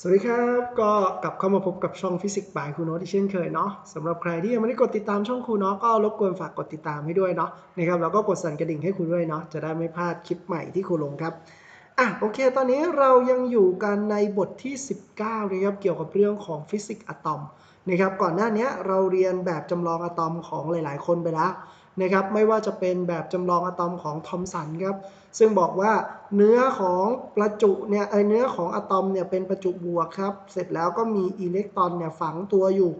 สวัสดีครับ ก็กลับเข้ามาพบกับช่องฟิสิกส์บายครูโน้ตที่เช่นเคยเนาะสำหรับใครที่ยังไม่ได้กดติดตามช่องครูโน้ตก็รบกวนฝากกดติดตามให้ด้วยเนาะนะครับแล้วก็กดสั่นกระดิ่งให้ครูด้วยเนาะจะได้ไม่พลาดคลิปใหม่ที่ครูลงครับอะโอเค ตอนนี้เรายังอยู่กันในบทที่ 19นะครับเกี่ยวกับเรื่องของฟิสิกส์อะตอมนะครับก่อนหน้านี้เราเรียนแบบจำลองอะตอมของหลาย ๆ คนไปแล้ว นะครับไม่ว่าจะเป็นแบบจำลองอะตอมของทอมสันครับซึ่งบอกว่าเนื้อของประจุเนี่ยไอเนื้อของอะตอมเนี่ยเป็นประจุบวกครับเสร็จแล้วก็มีอิเล็กตรอนเนี่ยฝังตัวอยู่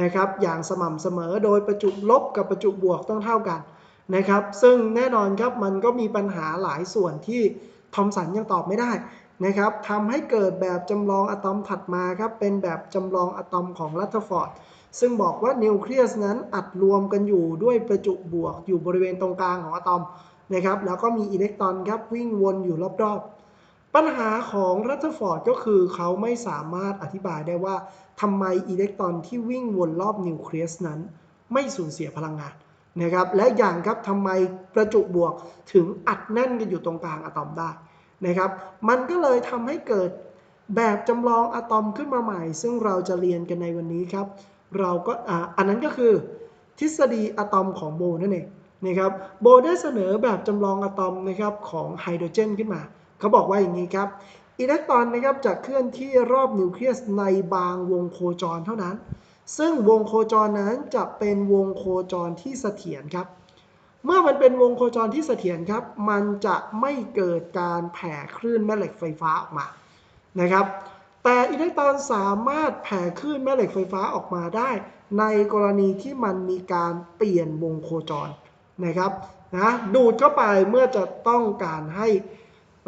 นะครับอย่างสม่ำเสมอโดยประจุลบกับประจุบวกต้องเท่ากันนะครับซึ่งแน่นอนครับมันก็มีปัญหาหลายส่วนที่ทอมสันยังตอบไม่ได้นะครับทำให้เกิดแบบจำลองอะตอมถัดมาครับเป็นแบบจำลองอะตอมของลัตเทอร์ฟอร์ด ซึ่งบอกว่านิวเคลียสนั้นอัดรวมกันอยู่ด้วยประจุบวกอยู่บริเวณตรงกลางของอะตอมนะครับ แล้วก็มีอิเล็กตรอนครับวิ่งวนอยู่รอบๆ ปัญหาของรัตเทอร์ฟอร์ดก็คือเขาไม่สามารถอธิบายได้ว่าทำไมอิเล็กตรอนที่วิ่งวนรอบนิวเคลียสนั้น ไม่สูญเสียพลังงานนะครับ และอย่างครับทำไมประจุบวกถึงอัดแน่นกันอยู่ตรงกลางอะตอมได้นะครับ มันก็เลยทำให้เกิดแบบจำลองอะตอมขึ้นมาใหม่ ซึ่งเราจะเรียนกันในวันนี้ครับ เราก็อ,าอันนั้นก็คือทฤษฎีอะตอมของโบนั่นเองนะครับโบได้เสนอแบบจำลองอะตอมนะครับของไฮโดรเจนขึ้นมา เขาบอกว่าอย่างนี้ครับอิเล็กตรอนนะครับจะเคลื่อนที่รอบนิวเคลียสในบางวงโคจรเท่านั้น ซึ่งวงโคจรนั้นจะเป็นวงโคจรที่เสถียรครับ เมื่อมันเป็นวงโคจรที่เสถียรครับ มันจะไม่เกิดการแผ่คลื่นแม่เหล็กไฟฟ้าออกมานะครับ แต่อิเล็กตรอนสามารถแผ่คลื่นแม่เหล็กไฟฟ้าออกมาได้ ในกรณีที่มันมีการเปลี่ยนวงโคจรนะครับนะดูดเข้าไปเมื่อจะต้องการให้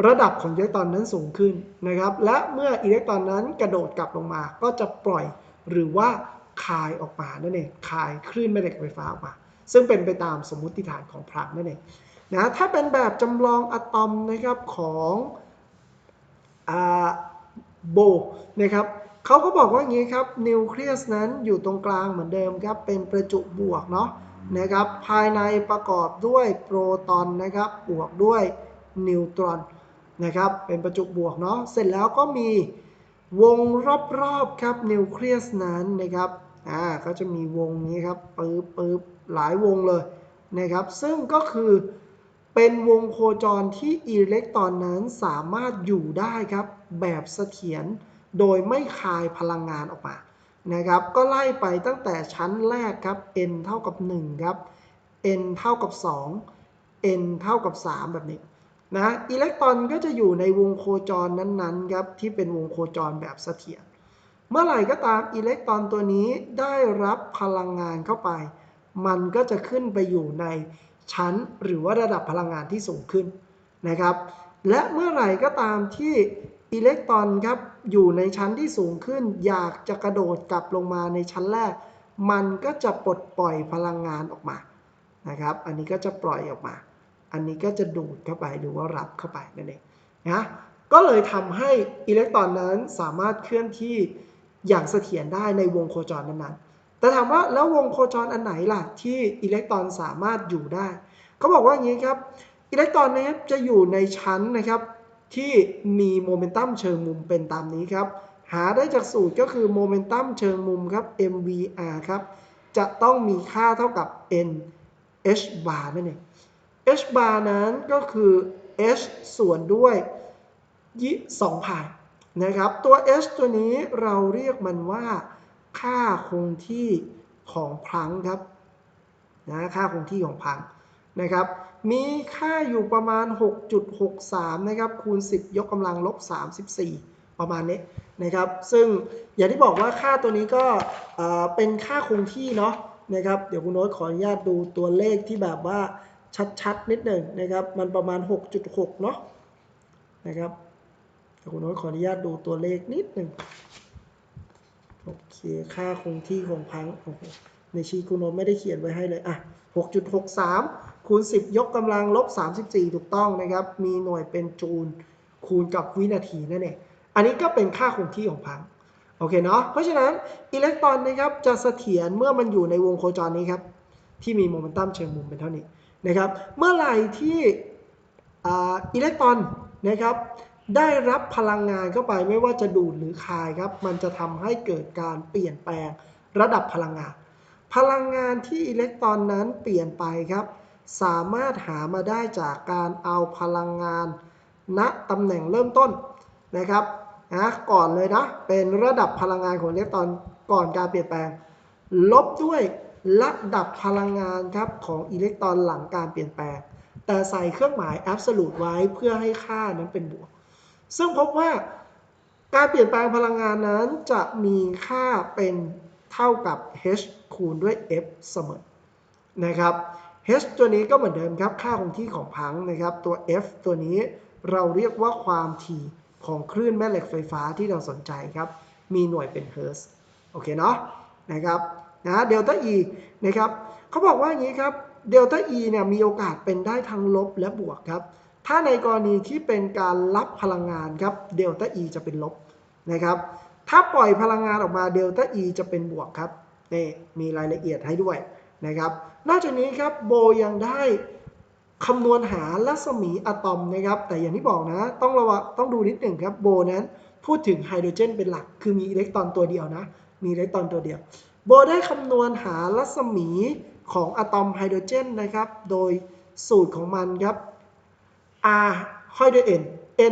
ระดับของอิเล็กตรอนนั้นสูงขึ้นนะครับ และเมื่ออิเล็กตรอนนั้นกระโดดกลับลงมา ก็จะปล่อยหรือว่าคายออกมานั่นเองคายคลื่นแม่เหล็กไฟฟ้าออกมา ซึ่งเป็นไปตามสมมุติฐานของพลังนั่นเองนะถ้าเป็นแบบจำลองอะตอมนะครับของ โบนะครับเขาก็บอกว่าอย่างนี้ครับนิวเคลียสนั้นอยู่ตรงกลางเหมือนเดิมครับ เป็นประจุบวกเนาะนะครับ ภายในประกอบด้วยโปรตอนนะครับ บวกด้วยนิวตรอนนะครับ เป็นประจุบวกเนาะเสร็จแล้วก็มีวงรอบๆครับนิวเคลียสนั้นนะครับอ่าก็จะมีวงนี้ครับปึ๊บปึ๊บหลายวงเลยนะครับ ซึ่งก็คือ เป็นวงโคจรที่อิเล็กตรอนนั้นสามารถอยู่ได้ครับ แบบเสถียรโดยไม่คายพลังงานออกมานะครับ ก็ไล่ไปตั้งแต่ชั้นแรกครับ n เท่ากับ 1 ครับ n เท่ากับ 2 n เท่ากับ 3 แบบนี้นะอิเล็กตรอนก็จะอยู่ในวงโคจรนั้นๆครับที่เป็นวงโคจรแบบเสถียรเมื่อไหร่ก็ตามอิเล็กตรอนตัวนี้ได้รับพลังงานเข้าไป มันก็จะขึ้นไปอยู่ใน ชั้นหรือว่าระดับพลังงานที่สูงขึ้นนะครับ และเมื่อไหร่ก็ตามที่อิเล็กตรอนครับอยู่ในชั้นที่สูงขึ้น อยากจะกระโดดกลับลงมาในชั้นแรก มันก็จะปลดปล่อยพลังงานออกมานะครับ อันนี้ก็จะปล่อยออกมา อันนี้ก็จะดูดเข้าไปหรือว่ารับเข้าไปนั่นเองนะก็เลยทำให้อิเล็กตรอนนั้นสามารถเคลื่อนที่อย่างเสถียรได้ในวงโคจรนั้นๆ แต่ถามว่าแล้ววงโคจรอันไหนล่ะที่อิเล็กตรอนสามารถอยู่ได้เขาบอกว่าอย่างนี้ครับอิเล็กตรอนนี้จะอยู่ในชั้นนะครับที่มีโมเมนตัมเชิงมุมเป็นตามนี้ครับหาได้จากสูตรก็คือโมเมนตัมเชิงมุมครับ mvr ครับจะต้องมีค่าเท่ากับ n h bar นั่นเอง h bar นั้นก็คือ h ส่วนด้วยยี่สองพายนะครับตัว h ตัวนี้เราเรียกมันว่า ค่าคงที่ของพลังครับนะค่าคงที่ของพลังนะครับ มีค่าอยู่ประมาณ 6.63 นะครับ คูณ 10 ยกกำลังลบ 34 ประมาณนี้นะครับ ซึ่งอย่างที่บอกว่าค่าตัวนี้ก็เป็นค่าคงที่เนาะนะครับ เดี๋ยวคุณโน้ตขออนุญาตดูตัวเลขที่แบบว่าชัดๆ นิดหนึ่งนะครับ มันประมาณ 6.6 เนาะนะครับเดี๋ยวคุณโน้ตขออนุญาตดูตัวเลขนิดหนึ่ง โอเค ค่าคงที่ของพังโอ้โหในชีคุณโนไม่ได้เขียนไว้ให้เลย อะ 6.63 คูณ 10 ยกกำลังลบ 34 ถูกต้องนะครับ มีหน่วยเป็นจูลคูณกับวินาทีนั่นเอง อันนี้ก็เป็นค่าคงที่ของพัง โอเคเนาะ เพราะฉะนั้นอิเล็กตรอนนะครับจะเสถียรเมื่อมันอยู่ในวงโคจรนี้ครับ ที่มีโมเมนตัมเชิงมุมเป็นเท่านี้นะครับ เมื่อไหร่ที่อิเล็กตรอนนะครับ ได้รับพลังงานเข้าไปไม่ว่าจะดูดหรือคายครับ มันจะทำให้เกิดการเปลี่ยนแปลงระดับพลังงาน พลังงานที่อิเล็กตรอนนั้นเปลี่ยนไปครับ สามารถหามาได้จากการเอาพลังงานณตำแหน่งเริ่มต้นนะครับนะก่อนเลยนะ เป็นระดับพลังงานของอิเล็กตรอนก่อนการเปลี่ยนแปลง ลบด้วยระดับพลังงานครับของอิเล็กตรอนหลังการเปลี่ยนแปลง แต่ใส่เครื่องหมาย absolute ไว้เพื่อให้ค่านั้นเป็นบวก ซึ่งพบว่าการเปลี่ยนแปลงพลังงานนั้นจะมีค่าเป็นเท่ากับ h คูณด้วย f เสมอนะครับ h ตัวนี้ก็เหมือนเดิมครับค่าคงที่ของพังนะครับ ตัว f ตัวนี้เราเรียกว่าความถี่ของคลื่นแม่เหล็กไฟฟ้าที่เราสนใจครับ มีหน่วยเป็นเฮิร์ตโอเคเนาะนะครับนะเดลต้า e นะครับเขาบอกว่าอย่างนี้ครับเดลต้า e เนี่ยมีโอกาสเป็นได้ทั้งลบและบวกครับ ถ้าในกรณีที่เป็นการรับพลังงานครับเดลต้า e จะเป็นลบนะครับ ถ้าปล่อยพลังงานออกมาเดลต้า e จะเป็นบวกครับนี่มีรายละเอียดให้ด้วยนะครับ นอกจากนี้ครับโบยังได้คำนวณหารัศมีอะตอมนะครับ แต่อย่างที่บอกนะต้องระวังต้องดูนิดหนึ่งครับโบนั้นพูดถึงไฮโดรเจนเป็นหลัก คือมีอิเล็กตรอนตัวเดียวนะ มีอิเล็กตรอนตัวเดียว โบได้คำนวณหารัศมีของอะตอมไฮโดรเจนนะครับ โดยสูตรของมันครับ R ค่อยด้วย N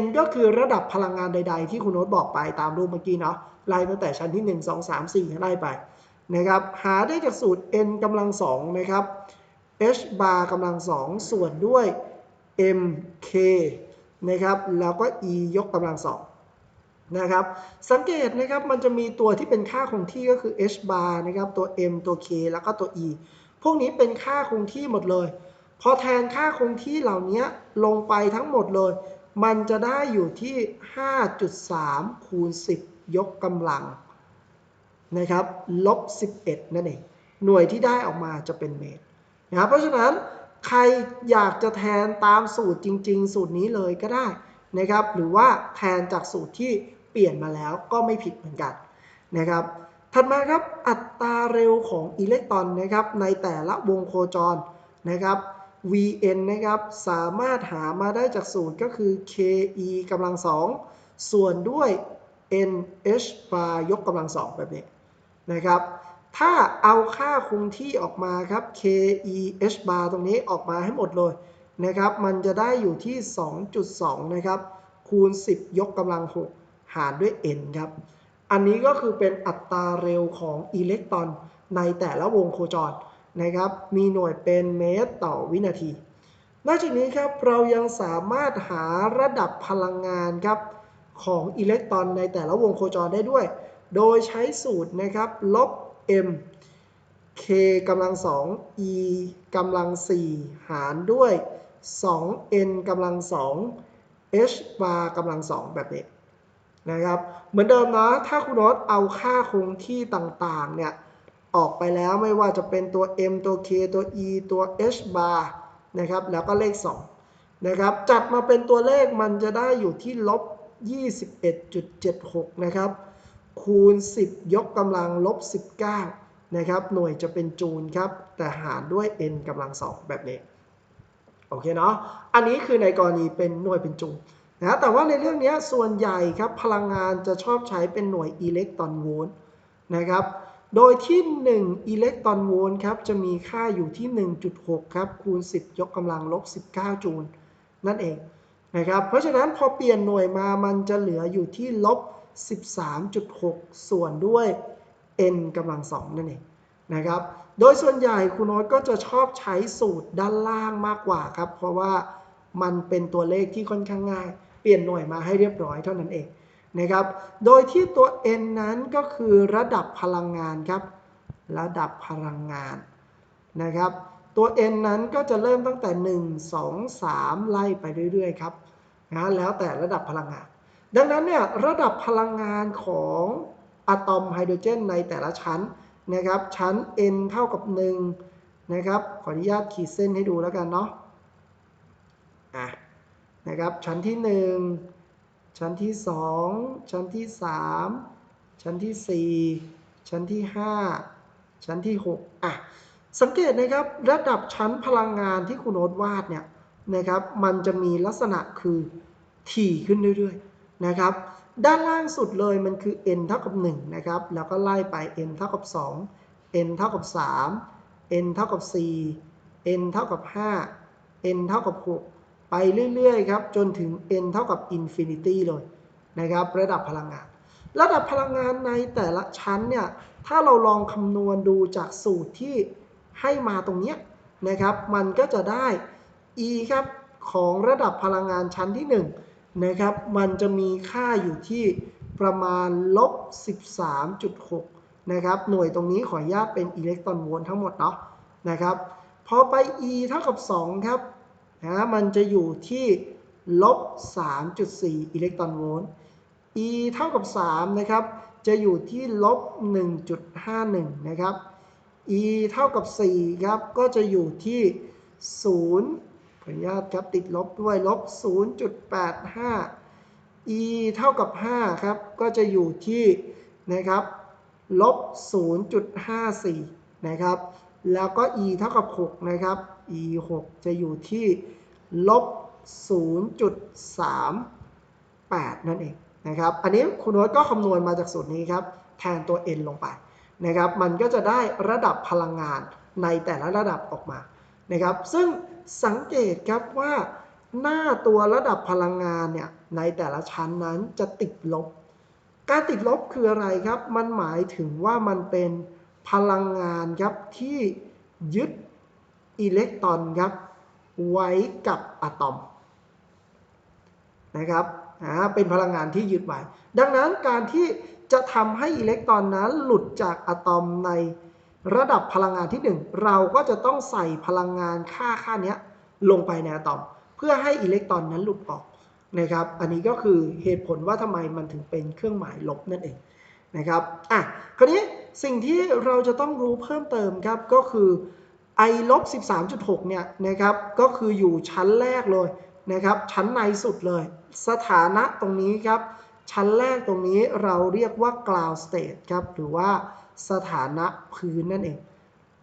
N ก็คือระดับพลังงานใด ๆ ที่คุณโน้ตบอกไปตามรูปเมื่อกี้เนาะไล่ตั้งแต่ชั้นที่ 1 2 3 4ไล่ไปนะครับหาได้จากสูตร n กำลังสองนะครับ h bar กำลังสองส่วนด้วย m k นะครับแล้วก็ e ยกกำลังสองนะครับสังเกตนะครับมันจะมีตัวที่เป็นค่าคงที่ก็คือ h bar นะครับตัว m ตัว k แล้วก็ตัว e พวกนี้เป็นค่าคงที่หมดเลย พอแทนค่าคงที่เหล่านี้ลงไปทั้งหมดเลย มันจะได้อยู่ที่ 5.3 คูณ 10 ยกกำลังนะครับลบ 11 นั่นเอง หน่วยที่ได้ออกมาจะเป็นเมตรนะครับเพราะฉะนั้นใครอยากจะแทนตามสูตรจริง ๆ สูตรนี้เลยก็ได้นะครับ หรือว่าแทนจากสูตรที่เปลี่ยนมาแล้วก็ไม่ผิดเหมือนกันนะครับ ถัดมาครับอัตราเร็วของอิเล็กตรอนนะครับในแต่ละวงโคจรนะครับ Vn นะครับ สามารถหามาได้จากสูตรก็คือ ke กำลังสองส่วนด้วย nh bar ยกกำลังสองแบบนี้นะครับ ถ้าเอาค่าคงที่ออกมาครับ ke h bar ตรงนี้ออกมาให้หมดเลยนะครับ มันจะได้อยู่ที่ 2.2 นะครับ คูณ 10 ยกกำลัง 6 หารด้วย n ครับ อันนี้ก็คือเป็นอัตราเร็วของอิเล็กตรอนในแต่ละวงโคจร นะครับมีหน่วยเป็นเมตรต่อวินาที นอกจากนี้ครับเรายังสามารถหาระดับพลังงานครับของอิเล็กตรอนในแต่ละวงโคจรได้ด้วย โดยใช้สูตรนะครับลบ m k กำลัง 2 e กำลัง 4 หารด้วย 2n กำลัง 2 h bar กำลัง 2 แบบนี้นะครับ เหมือนเดิมนะ ถ้าคุณโน้ตเอาค่าคงที่ต่างๆเนี่ย ออกไปแล้วไม่ว่าจะเป็นตัว m ตัว k ตัว e ตัว h bar นะครับแล้วก็เลข 2 นะครับ จัดมาเป็นตัวเลขมันจะได้อยู่ที่ลบ 21.76 นะครับ คูณ 10 ยกกำลังลบ 19 นะครับ หน่วยจะเป็นจูลครับ แต่หารด้วย n กำลัง 2 แบบนี้ โอเคเนาะ อันนี้คือในกรณีเป็นหน่วยเป็นจูลนะแต่ว่าในเรื่องนี้ส่วนใหญ่ครับ พลังงานจะชอบใช้เป็นหน่วยอิเล็กตรอนโวลต์นะครับ โดยที่ 1 อิเล็กตรอนโวลต์ครับจะมีค่าอยู่ที่ 1.6 ครับ คูณ 10 ยกกำลังลบ 19 จูลนั่นเองนะครับเพราะฉะนั้นพอเปลี่ยนหน่วยมามันจะเหลืออยู่ที่ลบ 13.6 ส่วนด้วย n กำลัง 2 นั่นเองนะครับ โดยส่วนใหญ่คุณโน้ตก็จะชอบใช้สูตรด้านล่างมากกว่าครับ เพราะว่ามันเป็นตัวเลขที่ค่อนข้างง่าย เปลี่ยนหน่วยมาให้เรียบร้อยเท่านั้นเอง นะครับ โดยที่ตัว n นั้นก็คือระดับพลังงานครับ ระดับพลังงานนะครับ ตัว n นั้นก็จะเริ่มตั้งแต่ 1 2 3 ไล่ไปเรื่อยๆครับนะแล้วแต่ระดับพลังงาน ดังนั้นเนี่ยระดับพลังงานของอะตอมไฮโดรเจนในแต่ละชั้นนะครับ ชั้น n เท่ากับ 1 นะครับ ขออนุญาตขีดเส้นให้ดูแล้วกันเนาะอะนะครับชั้นที่ 1 ชั้นที่ 2 ชั้นที่ 3 ชั้นที่ 4 ชั้นที่ 5 ชั้นที่ 6 อะ สังเกตนะครับระดับชั้นพลังงานที่คุณโน้ตวาดเนี่ยนะครับมันจะมีลักษณะคือถี่ขึ้นเรื่อยๆนะครับด้านล่างสุดเลยมันคือ n เท่ากับ1นะครับแล้วก็ไล่ไป n เท่ากับ 2 n เท่ากับ 3 n เท่ากับ 4 n เท่ากับ 5 n เท่ากับ 6 ไปเรื่อยๆครับจนถึง n เท่ากับ infinity เลยนะครับระดับพลังงาน ระดับพลังงานในแต่ละชั้นเนี่ยถ้าเราลองคำนวณดูจากสูตรที่ให้มาตรงนี้นะครับ มันก็จะได้ e ครับของระดับพลังงานชั้นที่1นะครับมันจะมีค่าอยู่ที่ประมาณลบ 13.6 นะครับ หน่วยตรงนี้ขออนุญาตเป็นอิเล็กตรอนโวลต์ทั้งหมดเนาะนะครับ พอไป e เท่ากับ 2 ครับ นะมันจะอยู่ที่ลบ 3.4 อิเล็กตรอนโวลต์ e เท่ากับ 3 นะครับ จะอยู่ที่ลบ 1.51 นะครับ e เท่ากับ 4 ครับ ก็จะอยู่ที่0ขออนุญาตครับติดลบด้วยลบ 0.85 e เท่ากับ 5 ครับ ก็จะอยู่ที่นะครับลบ 0.54 นะครับ แล้วก็ e เท่ากับ 6 นะครับ e 6 จะอยู่ที่ลบ 0.38 นั่นเองนะครับ อันนี้คุณโน้ตก็คำนวณมาจากสูตรนี้ครับ แทนตัว n ลงไปนะครับ มันก็จะได้ระดับพลังงานในแต่ละระดับออกมานะครับ ซึ่งสังเกตครับว่าหน้าตัวระดับพลังงานเนี่ยในแต่ละชั้นนั้นจะติดลบ การติดลบคืออะไรครับ มันหมายถึงว่ามันเป็น พลังงานครับที่ยึดอิเล็กตรอนครับไว้กับอะตอมนะครับเป็นพลังงานที่ยึดไว้ ดังนั้นการที่จะทำให้อิเล็กตรอนนั้นหลุดจากอะตอมในระดับพลังงานที่ 1 เราก็จะต้องใส่พลังงานค่าค่านี้ลงไปในอะตอม เพื่อให้อิเล็กตรอนนั้นหลุดออกนะครับ อันนี้ก็คือเหตุผลว่าทำไมมันถึงเป็นเครื่องหมายลบนั่นเอง นะครับอะคราวนี้สิ่งที่เราจะต้องรู้เพิ่มเติมครับก็คือ i ลบ13.6 เนี่ยนะครับก็คืออยู่ชั้นแรกเลยนะครับชั้นในสุดเลย สถานะตรงนี้ครับชั้นแรกตรงนี้เราเรียกว่า ground state ครับหรือว่าสถานะพื้นนั่นเอง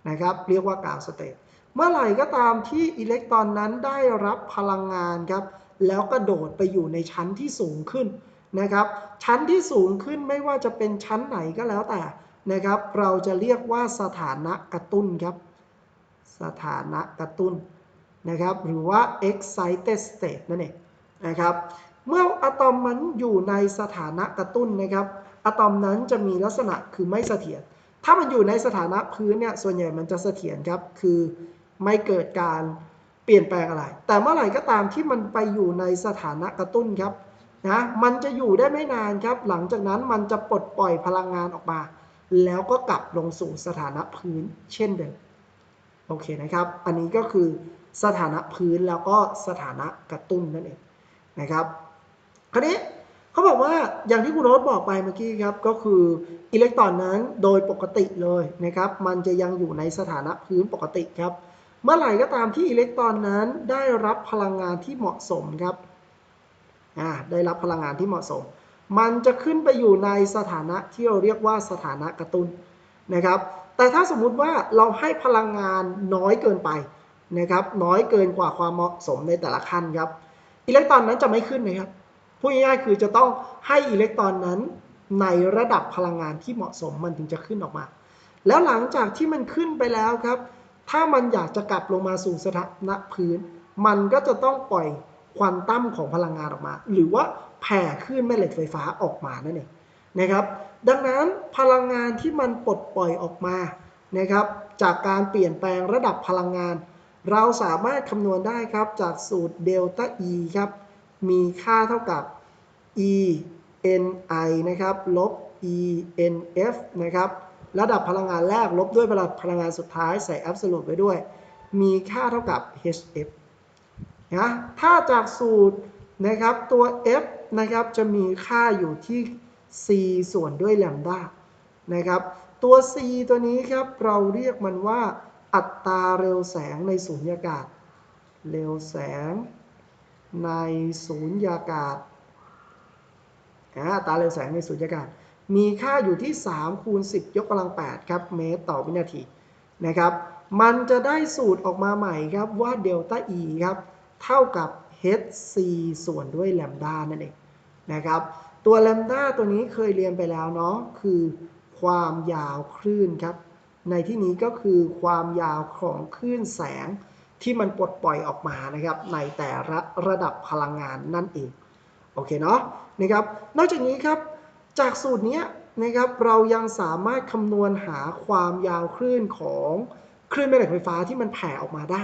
นะครับเรียกว่า ground state เมื่อไหร่ก็ตามที่อิเล็กตรอนนั้นได้รับพลังงานครับแล้วกระโดดไปอยู่ในชั้นที่สูงขึ้น นะครับ ชั้นที่สูงขึ้นไม่ว่าจะเป็นชั้นไหนก็แล้วแต่นะครับ เราจะเรียกว่าสถานะกระตุ้นครับ สถานะกระตุ้นนะครับ หรือว่า excited state นั่นเองนะครับ เมื่ออะตอมมันอยู่ในสถานะกระตุ้นนะครับ อะตอมนั้นจะมีลักษณะคือไม่เสถียร ถ้ามันอยู่ในสถานะพื้นเนี่ย ส่วนใหญ่มันจะเสถียรครับ คือไม่เกิดการเปลี่ยนแปลงอะไร แต่เมื่อไหร่ก็ตามที่มันไปอยู่ในสถานะกระตุ้นครับ นะมันจะอยู่ได้ไม่นานครับ หลังจากนั้นมันจะปลดปล่อยพลังงานออกมา แล้วก็กลับลงสู่สถานะพื้นเช่นเดิมโอเคนะครับ อันนี้ก็คือสถานะพื้นแล้วก็สถานะกระตุ้นนั่นเองนะครับคราวนี้เขาบอกว่าอย่างที่คุณโรสบอกไปเมื่อกี้ครับก็คืออิเล็กตรอนนั้นโดยปกติเลยนะครับ มันจะยังอยู่ในสถานะพื้นปกติครับ เมื่อไหร่ก็ตามที่อิเล็กตรอนนั้นได้รับพลังงานที่เหมาะสมครับ ได้รับพลังงานที่เหมาะสม มันจะขึ้นไปอยู่ในสถานะที่เราเรียกว่าสถานะกระตุ้นนะครับ แต่ถ้าสมมุติว่าเราให้พลังงานน้อยเกินไปนะครับ น้อยเกินกว่าความเหมาะสมในแต่ละขั้นครับ อิเล็กตรอนนั้นจะไม่ขึ้นนะครับ พูดง่ายๆคือจะต้องให้อิเล็กตรอนนั้นในระดับพลังงานที่เหมาะสมมันถึงจะขึ้นออกมา แล้วหลังจากที่มันขึ้นไปแล้วครับ ถ้ามันอยากจะกลับลงมาสู่สถานะพื้น มันก็จะต้องปล่อย ควอนตัมของพลังงานออกมา หรือว่าแผ่คลื่นแม่เหล็กไฟฟ้าออกมานั่นเองนะครับ ดังนั้นพลังงานที่มันปลดปล่อยออกมานะครับ จากการเปลี่ยนแปลงระดับพลังงาน เราสามารถคำนวณได้ครับจากสูตรเดลต้า E ครับ มีค่าเท่ากับ E N I นะครับลบ E N F นะครับระดับพลังงานแรกลบด้วยระดับพลังงานสุดท้ายใส่ absolute ไว้ด้วย มีค่าเท่ากับ HF นะถ้าจากสูตรนะครับตัว F นะครับจะมีค่าอยู่ที่ C ส่วนด้วยแลมด้านะครับ ตัว C ตัวนี้ครับเราเรียกมันว่า อัตราเร็วแสงในสูญญากาศ เร็วแสงในสูญญากาศอัตราเร็วแสงในสูญญากาศ มีค่าอยู่ที่ 3 คูณ 10 ยกกำลัง 8 ครับ เมตรต่อวินาทีนะครับ มันจะได้สูตรออกมาใหม่ครับว่าเดลต้า E ครับ เท่ากับ hc ส่วนด้วยแลมด้านั่นเองนะครับ ตัวแลมด้าตัวนี้เคยเรียนไปแล้วเนาะคือความยาวคลื่นครับ ในที่นี้ก็คือความยาวของคลื่นแสงที่มันปลดปล่อยออกมานะครับในแต่ละระดับพลังงานนั่นเอง โอเคเนาะนะครับ นอกจากนี้ครับจากสูตรนี้นะครับเรายังสามารถคำนวณหาความยาวคลื่นของคลื่นแม่เหล็กไฟฟ้าที่มันแผ่ออกมาได้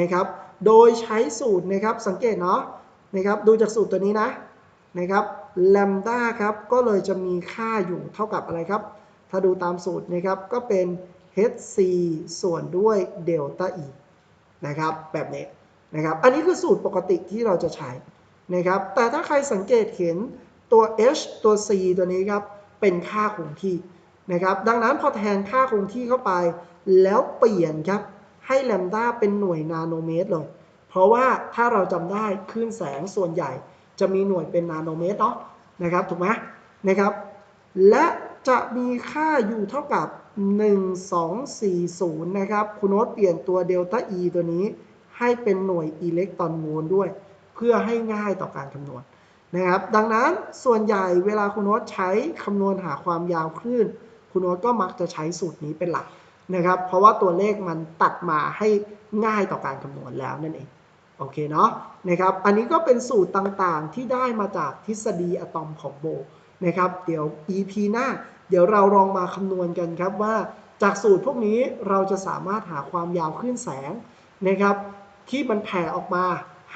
นะครับ โดยใช้สูตรนะครับสังเกตเนาะนะครับดูจากสูตรตัวนี้นะนะครับแลมด้าครับก็เลยจะมีค่าอยู่เท่ากับอะไรครับ ถ้าดูตามสูตรนะครับก็เป็น hc ส่วนด้วยเดลต้า e นะครับแบบนี้นะครับอันนี้คือสูตรปกติที่เราจะใช้นะครับแต่ถ้าใครสังเกตเห็นตัว h ตัว c ตัวนี้ครับเป็นค่าคงที่นะครับดังนั้นพอแทนค่าคงที่เข้าไป แล้วเปลี่ยนครับ ให้แลมด้าเป็นหน่วยนาโนเมตรเลย เพราะว่าถ้าเราจำได้คลื่นแสงส่วนใหญ่จะมีหน่วยเป็นนาโนเมตรเนาะนะครับถูกไหมนะครับและจะมีค่าอยู่เท่ากับ 1240 นะครับ คุณโน้ตเปลี่ยนตัวเดลต้า E ตัวนี้ ให้เป็นหน่วยอิเล็กตรอนโวลต์ด้วย เพื่อให้ง่ายต่อการคำนวณนะครับ ดังนั้นส่วนใหญ่เวลาคุณโน้ตใช้คำนวณหาความยาวคลื่น คุณโน้ตก็มักจะใช้สูตรนี้เป็นหลัก นะครับ เพราะว่าตัวเลขมันตัดมาให้ง่ายต่อการคำนวณแล้วนั่นเองโอเคเนาะนะครับ อันนี้ก็เป็นสูตรต่างๆที่ได้มาจากทฤษฎีอะตอมของโบนะครับ เดี๋ยว EP หน้า เดี๋ยวเราลองมาคำนวณกันครับว่าจากสูตรพวกนี้เราจะสามารถหาความยาวคลื่นแสงนะครับ ที่มันแผ่ออกมา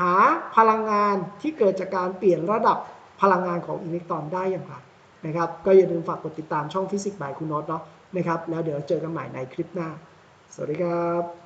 หาพลังงานที่เกิดจากการเปลี่ยนระดับพลังงานของอิเล็กตรอนได้อย่างไรนะครับ ก็อย่าลืมฝากกดติดตามช่องฟิสิกส์บายคุณโนตเนาะ นะครับ แล้วเดี๋ยวเจอกันใหม่ในคลิปหน้า สวัสดีครับ